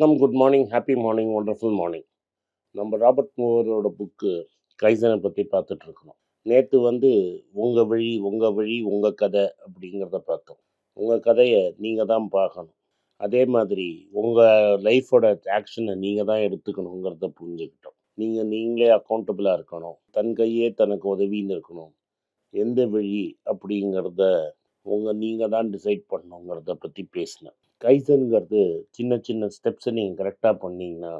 வணக்கம் good morning happy morning wonderful morning நம்ம Robert மூவரோட புக்கு கைசனை பற்றி பார்த்துட்ருக்கணும் நேற்று வந்து உங்கள் வழி உங்கள் வழி உங்கள் கதை அப்படிங்கிறத பார்த்தோம். உங்கள் கதையை நீங்கள் தான் பார்க்கணும். அதே மாதிரி உங்கள் லைஃபோட ஆக்ஷனை நீங்கள் தான் எடுத்துக்கணுங்கிறத புரிஞ்சுக்கிட்டோம். நீங்கள் நீங்களே அக்கௌண்டபிளாக இருக்கணும். தன் கையே தனக்கு உதவின்னு இருக்கணும். எந்த வழி அப்படிங்கிறத உங்கள் நீங்கள் தான் டிசைட் பண்ணணுங்கிறத பற்றி பேசினேன் கைசனுங்கிறது சின்ன சின்ன ஸ்டெப்ஸை நீங்கள் கரெக்டாக பண்ணிங்கன்னா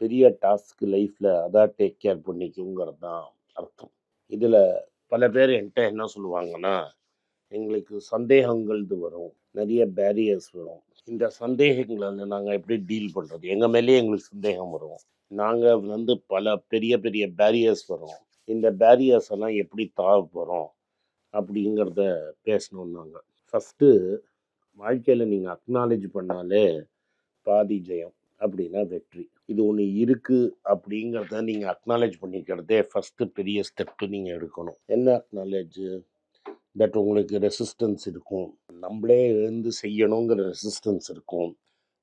பெரிய டாஸ்க் லைஃப்பில் அதான் டேக் கேர் பண்ணிக்குங்கிறது தான் அர்த்தம். இதில் பல பேர் என்கிட்ட என்ன சொல்லுவாங்கன்னா எங்களுக்கு சந்தேகங்கள்து வரும் நிறைய பேரியர்ஸ் வரும். இந்த சந்தேகங்களை வந்து நாங்கள் எப்படி டீல் பண்ணுறது எங்கள் மேலேயே எங்களுக்கு சந்தேகம் வரும். நாங்கள் வந்து பல பெரிய பெரிய பேரியர்ஸ் வரும். இந்த பேரியர்ஸ் எல்லாம் எப்படி தாவ போகிறோம் அப்படிங்கிறத பேசணும் நாங்கள் ஃபஸ்ட்டு வாழ்க்கையில் நீங்கள் அக்னாலேஜ் பண்ணாலே பாதி ஜெயம் அப்படின்னா வெற்றி. இது ஒன்று இருக்குது அப்படிங்கிறத நீங்கள் அக்னாலேஜ் பண்ணிக்கிறதே ஃபஸ்ட்டு பெரிய ஸ்டெப்பு நீங்கள் எடுக்கணும். என்ன அக்னாலேஜு தட் உங்களுக்கு ரெசிஸ்டன்ஸ் இருக்கும். நம்மளே எழுந்து செய்யணுங்கிற ரெசிஸ்டன்ஸ் இருக்கும்.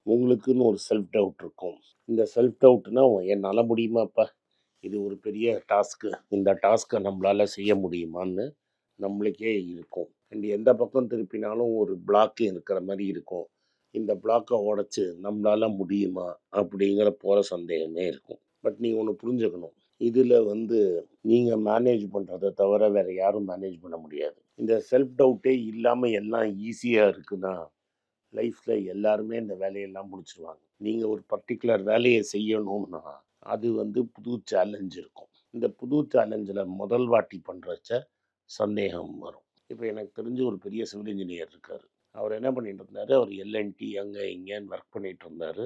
உங்களுக்குன்னு ஒரு செல்ஃப் டவுட் இருக்கும். இந்த செல்ஃப் டவுட்னா என்னால் முடியுமாப்பா? இது ஒரு பெரிய டாஸ்க்கு இந்த டாஸ்க்கை நம்மளால் செய்ய முடியுமான்னு நம்மளுக்கே இருக்கும். அண்ட் எந்த பக்கம் திருப்பினாலும் ஒரு பிளாக்கு இருக்கிற மாதிரி இருக்கும். இந்த பிளாக்கை உடச்சி நம்மளால முடியுமா? அப்படிங்கிற போகிற சந்தேகமே இருக்கும். பட் நீங்கள் ஒன்று புரிஞ்சுக்கணும். இதில் வந்து நீங்கள் மேனேஜ் பண்ணுறதை தவிர வேறு யாரும் மேனேஜ் பண்ண முடியாது. இந்த செல்ஃப் டவுட்டே இல்லாமல் எல்லாம் ஈஸியாக இருக்குன்னா லைஃப்பில் எல்லாருமே இந்த வேலையெல்லாம் முடிச்சிருவாங்க. நீங்கள் ஒரு பர்டிகுலர் வேலையை செய்யணும்னா அது வந்து புது சேலஞ்ச் இருக்கும். இந்த புது சேலஞ்சில் முதல் வாட்டி பண்ணுறச்ச சந்தேகம் வரும். இப்போ எனக்கு தெரிஞ்சு ஒரு பெரிய சிவில் இன்ஜினியர் இருக்கார். அவர் என்ன பண்ணிகிட்டு இருந்தார் அவர் எல்என்டி அங்கே இங்கேன்னு ஒர்க் பண்ணிகிட்டு இருந்தார்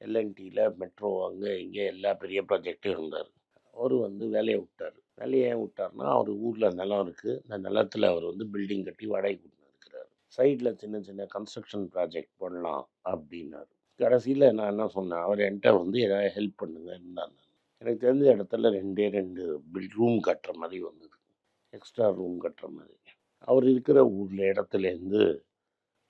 எல்என்டியில் மெட்ரோ அங்கே இங்கே எல்லா பெரிய ப்ராஜெக்டும் இருந்தார். அவர் வந்து வேலையை விட்டார். வேலையை ஏன் விட்டார்னா அவர் ஊரில் நிலம் இருக்குது அந்த நிலத்தில் அவர் வந்து பில்டிங் கட்டி வாடகை கொடுத்து இருக்கிறார். சைடில் சின்ன சின்ன கன்ஸ்ட்ரக்ஷன் ப்ராஜெக்ட் பண்ணலாம் அப்படின்னாரு. கடைசியில் நான் என்ன சொன்னேன்? அவர் என்கிட்ட வந்து ஏதாவது ஹெல்ப் பண்ணுங்க இருந்தாங்க எனக்கு தெரிஞ்ச இடத்துல ரெண்டே ரெண்டு பில் ரூம் கட்டுற மாதிரி வந்தது. எக்ஸ்ட்ரா ரூம் கட்டுற மாதிரி. அவர் இருக்கிற ஊரில் இடத்துலேருந்து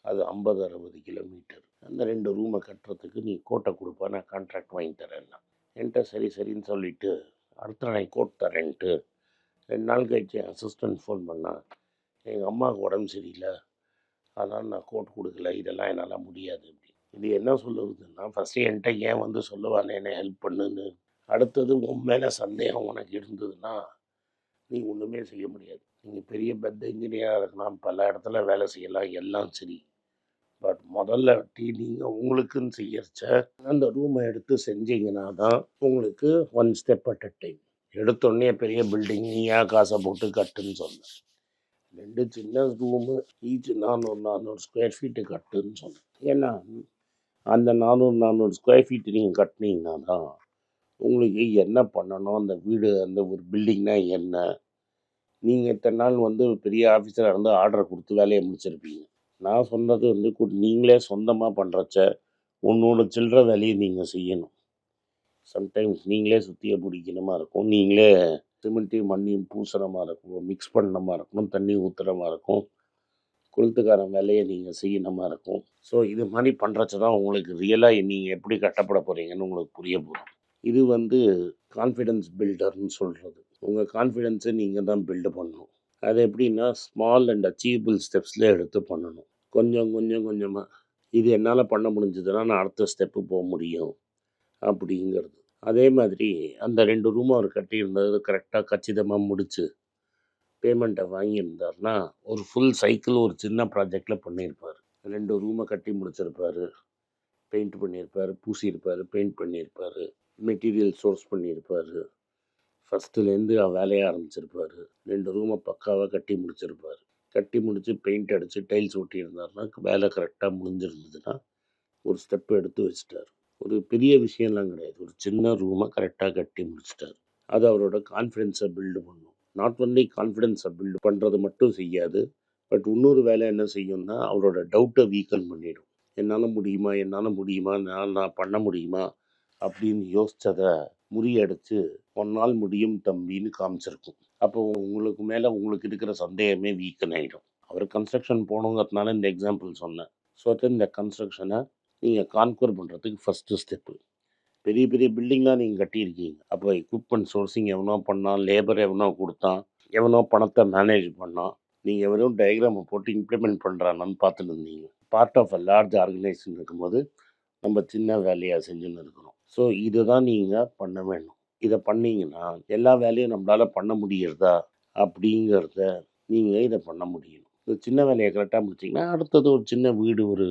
அது ஐம்பது அறுபது கிலோமீட்டர். அந்த ரெண்டு ரூமை கட்டுறதுக்கு நீ கோட்டை கொடுப்பா நான் கான்ட்ராக்ட் வாங்கி தரேன்னா என்கிட்ட சரி சரின்னு சொல்லிட்டு அடுத்த நான் கோட் தரேன்ட்டு ரெண்டு நாள் கழிச்சு என் அசிஸ்டன்ட் ஃபோன் பண்ணான் எங்கள் அம்மாவுக்கு உடம்பு சரியில்லை அதனால் நான் கோட் கொடுக்கல இதெல்லாம் என்னால் முடியாது அப்படி இது என்ன சொல்லுவதுன்னா ஃபஸ்ட்டு என்கிட்ட ஏன் வந்து சொல்லுவானே என்னை ஹெல்ப் பண்ணுன்னு. அடுத்தது உன் மேலே சந்தேகம் உனக்கு இருந்ததுன்னா நீங்கள் ஒன்றுமே செய்ய முடியாது. நீங்கள் பெரிய பெத்த இன்ஜினியராக இருக்கலாம் பல இடத்துல வேலை செய்யலாம் எல்லாம் சரி. பட் முதல்ல டீ நீங்கள் உங்களுக்குன்னு செய்யறச்ச அந்த ரூமை எடுத்து செஞ்சீங்கன்னா தான் உங்களுக்கு one step at a time எடுத்தோடனே பெரிய பில்டிங் நீயா காசை போட்டு கட்டுன்னு சொன்னேன். ரெண்டு சின்ன ரூமு ஈச் நானூறு நானூறு ஸ்கொயர் ஃபீட்டு கட்டுன்னு சொன்னேன். ஏன்னா அந்த நானூறு நானூறு ஸ்கொயர் ஃபீட்டு நீங்கள் கட்டினீங்கன்னா தான் உங்களுக்கு என்ன பண்ணணும்? அந்த வீடு அந்த ஒரு பில்டிங்னா என்ன? நீங்கள் இத்தனை நாள் வந்து பெரிய ஆஃபீஸராக இருந்து ஆர்டரை கொடுத்து வேலையை முடிச்சிருப்பீங்க. நான் சொன்னது வந்து நீங்களே சொந்தமாக பண்ணுறச்ச உன்னோட சில்லற வேலையை நீங்கள் செய்யணும். சம்டைம்ஸ் நீங்களே சுற்றியை பிடிக்கணுமா இருக்கும் நீங்களே சிமெண்ட்டையும் மண்ணையும் பூசணமா இருக்கும் மிக்ஸ் பண்ணமாக இருக்கும் தண்ணி ஊற்றுறமா இருக்கும் கொளுத்துக்காரன் வேலையை நீங்கள் செய்யணுமா இருக்கும். ஸோ இது மாதிரி பண்ணுறச்ச தான் உங்களுக்கு ரியலாக நீங்கள் எப்படி கட்டப்பட போகிறீங்கன்னு உங்களுக்கு புரிய போகும் இது வந்து கான்ஃபிடென்ஸ் பில்டர்னு சொல்கிறது உங்கள் கான்ஃபிடென்ஸை நீங்கள் தான் பில்டு பண்ணணும். அது எப்படின்னா ஸ்மால் அண்ட் அச்சீவபிள் ஸ்டெப்ஸில் எடுத்து பண்ணணும். கொஞ்சம் கொஞ்சம் கொஞ்சமாக இது என்னால் பண்ண முடிஞ்சதுன்னா நான் அடுத்த ஸ்டெப்பு போக முடியும். அப்படிங்கிறது. அதே மாதிரி அந்த ரெண்டு ரூம் அவர் கட்டியிருந்தது கரெக்டாக கச்சிதமாக முடித்து பேமெண்ட்டை வாங்கியிருந்தாருன்னா ஒரு ஃபுல் சைக்கிள் ஒரு சின்ன ப்ராஜெக்டில் பண்ணியிருப்பார். ரெண்டு ரூமை கட்டி முடிச்சிருப்பாரு. பெயிண்ட் பண்ணியிருப்பார் பூசியிருப்பார் பெயிண்ட் பண்ணியிருப்பார். மெட்டீரியல் சோர்ஸ் பண்ணியிருப்பார். ஃபஸ்ட்டுலேருந்து வேலையை ஆரம்பிச்சிருப்பார். ரெண்டு ரூமை பக்காவாக கட்டி முடிச்சிருப்பார். கட்டி முடித்து பெயிண்ட் அடித்து டைல்ஸ் ஒட்டியிருந்தாருன்னா வேலை கரெக்டாக முடிஞ்சிருந்ததுன்னா ஒரு ஸ்டெப் எடுத்து வச்சிட்டார். ஒரு பெரிய விஷயம்லாம் கிடையாது. ஒரு சின்ன ரூமை கரெக்டாக கட்டி முடிச்சிட்டார். அது அவரோட கான்ஃபிடென்ஸை பில்டு பண்ணும். நாட் ஒன்லி கான்ஃபிடென்ஸை பில்டு பண்ணுறது மட்டும் செய்யாது பட் இன்னொரு வேலை என்ன செய்யும்னா அவரோட டவுட்டை வீக்கன் பண்ணிடும். என்னால் முடியுமா? என்னால் முடியுமா? நான் நான் பண்ண முடியுமா? அப்படின்னு யோசித்ததை முறியடித்து ஒன்னால் முடியும் தம்பின்னு காமிச்சிருக்கும். அப்போ உங்களுக்கு மேலே உங்களுக்கு இருக்கிற சந்தேகமே வீக்கன் ஆகிடும் அவர் கன்ஸ்ட்ரக்ஷன் போகணுங்கிறதுனால இந்த எக்ஸாம்பிள் சொன்னேன். ஸோ இந்த கன்ஸ்ட்ரக்ஷனை நீங்கள் கான்கூர் பண்ணுறதுக்கு ஃபஸ்ட்டு ஸ்டெப்பு பெரிய பெரிய பில்டிங்லாம் நீங்கள் கட்டியிருக்கீங்க. அப்போ எக்யூப்மெண்ட் சோர்சிங் எவனோ பண்ணான் லேபர் எவனோ கொடுத்தான் எவனோ பணத்தை மேனேஜ் பண்ணான். நீங்கள் வெறும் டயக்ராமை போட்டு இம்ப்ளிமெண்ட் பண்ணுறாங்கன்னு பார்த்துட்டு இருந்தீங்க. Part of a large organisation இருக்கும்போது நம்ம சின்ன வேலையாக செஞ்சுன்னு இருக்கிறோம் ஸோ இதுதான் நீங்கள் பண்ண வேணும். இதை பண்ணீங்கன்னா எல்லா வேலையும் நம்மளால் பண்ண முடியறதா? அப்படிங்கிறத நீங்கள் இதை பண்ண முடியும் இந்த சின்ன வேலையை கரெக்டாக முடிச்சிங்கன்னா அடுத்தது ஒரு சின்ன வீடு ஒரு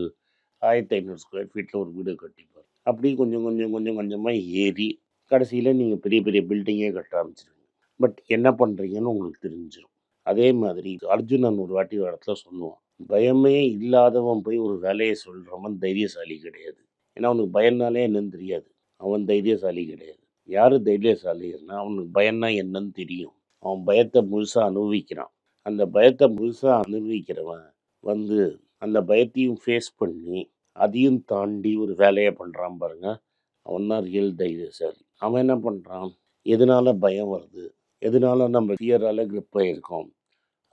ஆயிரத்தி ஐநூறு ஸ்கொயர் ஃபீட்டில் ஒரு வீடு கட்டிப்பார். அப்படி கொஞ்சம் கொஞ்சம் கொஞ்சம் கொஞ்சமாக ஏறி கடைசியில் நீங்கள் பெரிய பெரிய பில்டிங்கே கட்ட ஆரம்பிச்சிருவீங்க. பட் என்ன பண்ணுறீங்கன்னு உங்களுக்கு தெரிஞ்சிடும் அதே மாதிரி அர்ஜுனன் ஒரு வாட்டி ஒரு இடத்துல சொல்லுவான் பயமே இல்லாதவன் போய் ஒரு வேலையை சொல்கிறவன் தைரியசாலி கிடையாது. ஏன்னா அவனுக்கு பயம்னாலே என்னன்னு தெரியாது. அவன் தைரியசாலி கிடையாது. யார் தைரியசாலின்னா அவனுக்கு பயம்னா என்னன்னு தெரியும். அவன் பயத்தை முழுசாக அனுபவிக்கிறான். அந்த பயத்தை முழுசாக அனுபவிக்கிறவன் வந்து அந்த பயத்தையும் ஃபேஸ் பண்ணி அதையும் தாண்டி ஒரு வேலையை பண்ணுறான் பாருங்க. அவன் தான் ரியல் தைரியசாலி. அவன் என்ன பண்ணுறான் எதனால் பயம் வருது? எதனால நம்ம ஃபியரால் grip ஆகிருக்கோம்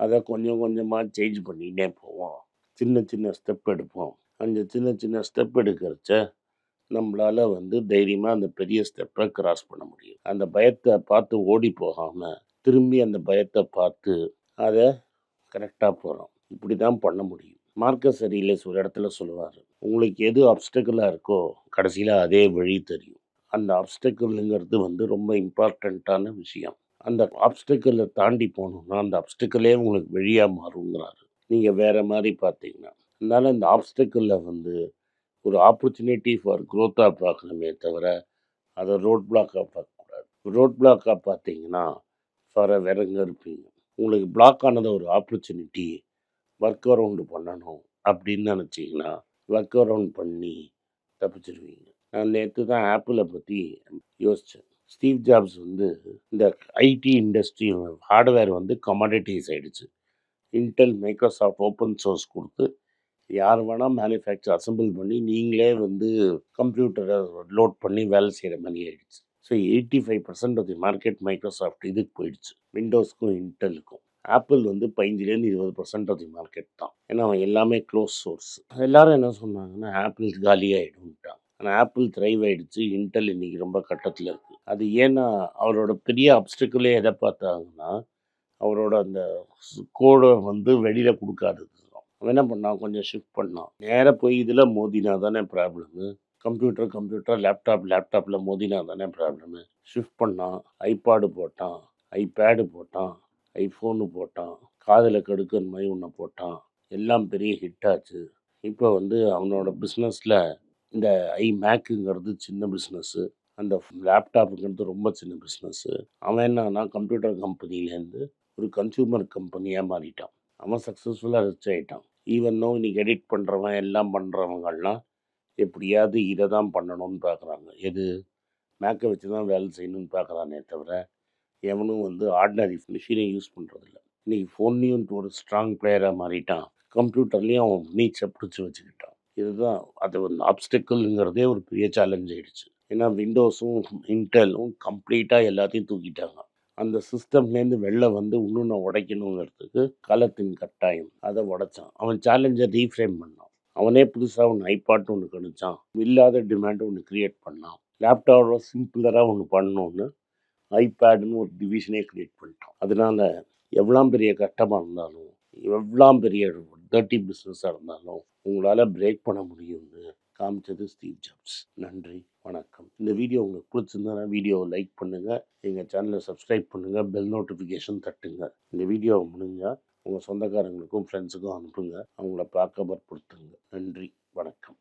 அதை கொஞ்சம் கொஞ்சமாக சேஞ்ச் பண்ணிகிட்டே போவோம். சின்ன சின்ன ஸ்டெப் எடுப்போம். அந்த சின்ன சின்ன ஸ்டெப் எடுக்கிறச்ச நம்மளால் வந்து தைரியமாக அந்த பெரிய ஸ்டெப்பை கிராஸ் பண்ண முடியும். அந்த பயத்தை பார்த்து ஓடி போகாமல் திரும்பி அந்த பயத்தை பார்த்து அதை கரெக்டாக போகிறோம் இப்படி தான் பண்ண முடியும். மார்க்க சரியில்லை ஒரு இடத்துல சொல்லுவார். உங்களுக்கு எது ஆப்ஸ்டக்கிளாக இருக்கோ கடைசியில் அதே வழி தெரியும். அந்த அப்டக்கலுங்கிறது வந்து ரொம்ப இம்பார்ட்டண்ட்டான விஷயம். அந்த ஆப்ஸ்டக்கிளை தாண்டி போகணுன்னா அந்த அப்டக்கலே உங்களுக்கு வழியாக மாறுங்கிறாரு. நீங்கள் வேறு மாதிரி பார்த்தீங்கன்னா அதனால் இந்த ஆப்ஸ்டக்கிளில் வந்து ஒரு ஆப்பர்ச்சுனிட்டி ஃபார் க்ரோத்தாக பார்க்கணுமே தவிர அதை ரோட் பிளாக்காக பார்க்கக்கூடாது. ரோட் பிளாக்காக பார்த்தீங்கன்னா ஃபார் விறங்க இருப்பீங்க. உங்களுக்கு பிளாக் ஆனதை ஒரு ஆப்பர்ச்சுனிட்டி ஒர்க் அரவுண்டு பண்ணணும் அப்படின்னு நினச்சிங்கன்னா ஒர்க் அரவுண்ட் பண்ணி தப்பிச்சிருவீங்க. நான் நேற்று தான் ஆப்பிளை பற்றி யோசித்தேன் ஸ்டீவ் ஜாப்ஸ் வந்து இந்த ஐடி இண்டஸ்ட்ரி ஹார்ட்வேர் வந்து கமாடிட்டிஸ் ஆகிடுச்சு இன்டெல் மைக்ரோசாஃப்ட் ஓப்பன் சோர்ஸ் கொடுத்து யார் வேணால் மேனுஃபேக்சர் அசெம்பிள் பண்ணி நீங்களே வந்து கம்ப்யூட்டரை லோட் பண்ணி வேலை செய்கிற மாதிரி ஆகிடுச்சு so eighty five percent of the market Microsoft இதுக்கு போயிடுச்சு. விண்டோஸ்க்கும் இன்டெலுக்கும் ஆப்பிள் வந்து பதினஞ்சுலேருந்து இருபது பர்சன்ட் ஆஃப் தி மார்க்கெட் தான். ஏன்னா அவன் எல்லாமே க்ளோஸ் சோர்ஸ் எல்லாரும் என்ன சொன்னாங்கன்னா ஆப்பிள் காலியாகிடும்ட்டாங்க ஆனால் ஆப்பிள் த்ரைவ் ஆகிடுச்சு இன்டெல் இன்னைக்கு ரொம்ப கட்டத்தில் இருக்குது அது ஏன்னா அவரோட பெரிய அப்டிக்கலே எதை பார்த்தாங்கன்னா அவரோட அந்த கோடை வந்து வெளியில் கொடுக்காது அவன் என்ன பண்ணான்? கொஞ்சம் ஷிஃப்ட் பண்ணான். நேராக போய் இதில் மோதினா தானே ப்ராப்ளமு கம்ப்யூட்டர் கம்ப்யூட்டர் லேப்டாப் லேப்டாப்பில் மோதினா தானே ப்ராப்ளமு ஷிஃப்ட் பண்ணான். ஐபாடு போட்டான். ஐபேடு போட்டான். ஐஃபோனு போட்டான். காதில் கடுக்கிற மாதிரி ஒன்று போட்டான். எல்லாம் பெரிய ஹிட் ஆச்சு. இப்போ வந்து அவனோட பிஸ்னஸில் இந்த ஐ மேக்குங்கிறது சின்ன பிஸ்னஸ்ஸு அந்த லேப்டாப்புங்கிறது ரொம்ப சின்ன பிஸ்னஸ்ஸு அவன் என்னன்னா கம்ப்யூட்டர் கம்பெனிலேருந்து ஒரு கன்சியூமர் கம்பெனியாக மாறிட்டான். அவன் சக்ஸஸ்ஃபுல்லாக ரிச் ஆகிட்டான் ஈவன் நோ எடிட் பண்ணுறவன் எல்லாம் பண்ணுறவங்கள்லாம் எப்படியாவது இதை தான் பண்ணணும்னு பார்க்குறாங்க எது? மேக்கை வச்சு தான் வேலை செய்யணும்னு பார்க்குறானே தவிர எவனும் வந்து ஆர்டினரி மிஷினை யூஸ் பண்ணுறதில்ல இன்றைக்கி ஃபோன்லேயும் ஒரு ஸ்ட்ராங் பிளேயராக மாறிட்டான். கம்ப்யூட்டர்லேயும் அவன் நீச்சை பிடிச்சி வச்சுக்கிட்டான். இதுதான் அது வந்து ஆப்ஸ்டிக்கல்ங்கிறதே ஒரு பெரிய சேலஞ்ச் ஆகிடுச்சு ஏன்னா விண்டோஸும் இன்டெலும் கம்ப்ளீட்டாக எல்லாத்தையும் தூக்கிட்டாங்க. அந்த சிஸ்டம்லேருந்து வெளில வந்து இன்னொன்று உடைக்கணுங்கிறதுக்கு காலத்தின் கட்டாயம். அதை உடைச்சான். அவன் சேலஞ்சை ரீஃப்ரேம் பண்ணான். அவனே புதுசாக ஒன்று ஐபாட் ஒன்று கணிச்சான். இல்லாத டிமாண்ட் ஒன்று கிரியேட் பண்ணான். லேப்டாப்போட சிம்பிளராக ஒன்று பண்ணோன்னு ஐபேடுன்னு ஒரு டிவிஷனே க்ரியேட் பண்ணிட்டான். அதனால் எவ்வளோ பெரிய கஷ்டமாக இருந்தாலும் எவ்வளோ பெரிய டர்ட்டி பிஸ்னஸாக இருந்தாலும் உங்களால் பிரேக் பண்ண முடியும்னு காமிச்சது ஸ்டீவ் ஜாப்ஸ். நன்றி வணக்கம். இந்த வீடியோ உங்களுக்கு பிடிச்சிருந்தா வீடியோவை லைக் பண்ணுங்கள் எங்கள் சேனலை சப்ஸ்கிரைப் பண்ணுங்கள் பெல் நோட்டிஃபிகேஷன் தட்டுங்க. இந்த வீடியோவை முடிஞ்சால் உங்கள் சொந்தக்காரங்களுக்கும் ஃப்ரெண்ட்ஸுக்கும் அனுப்புங்க. அவங்கள பார்க்க பற்படுத்துங்க நன்றி வணக்கம்.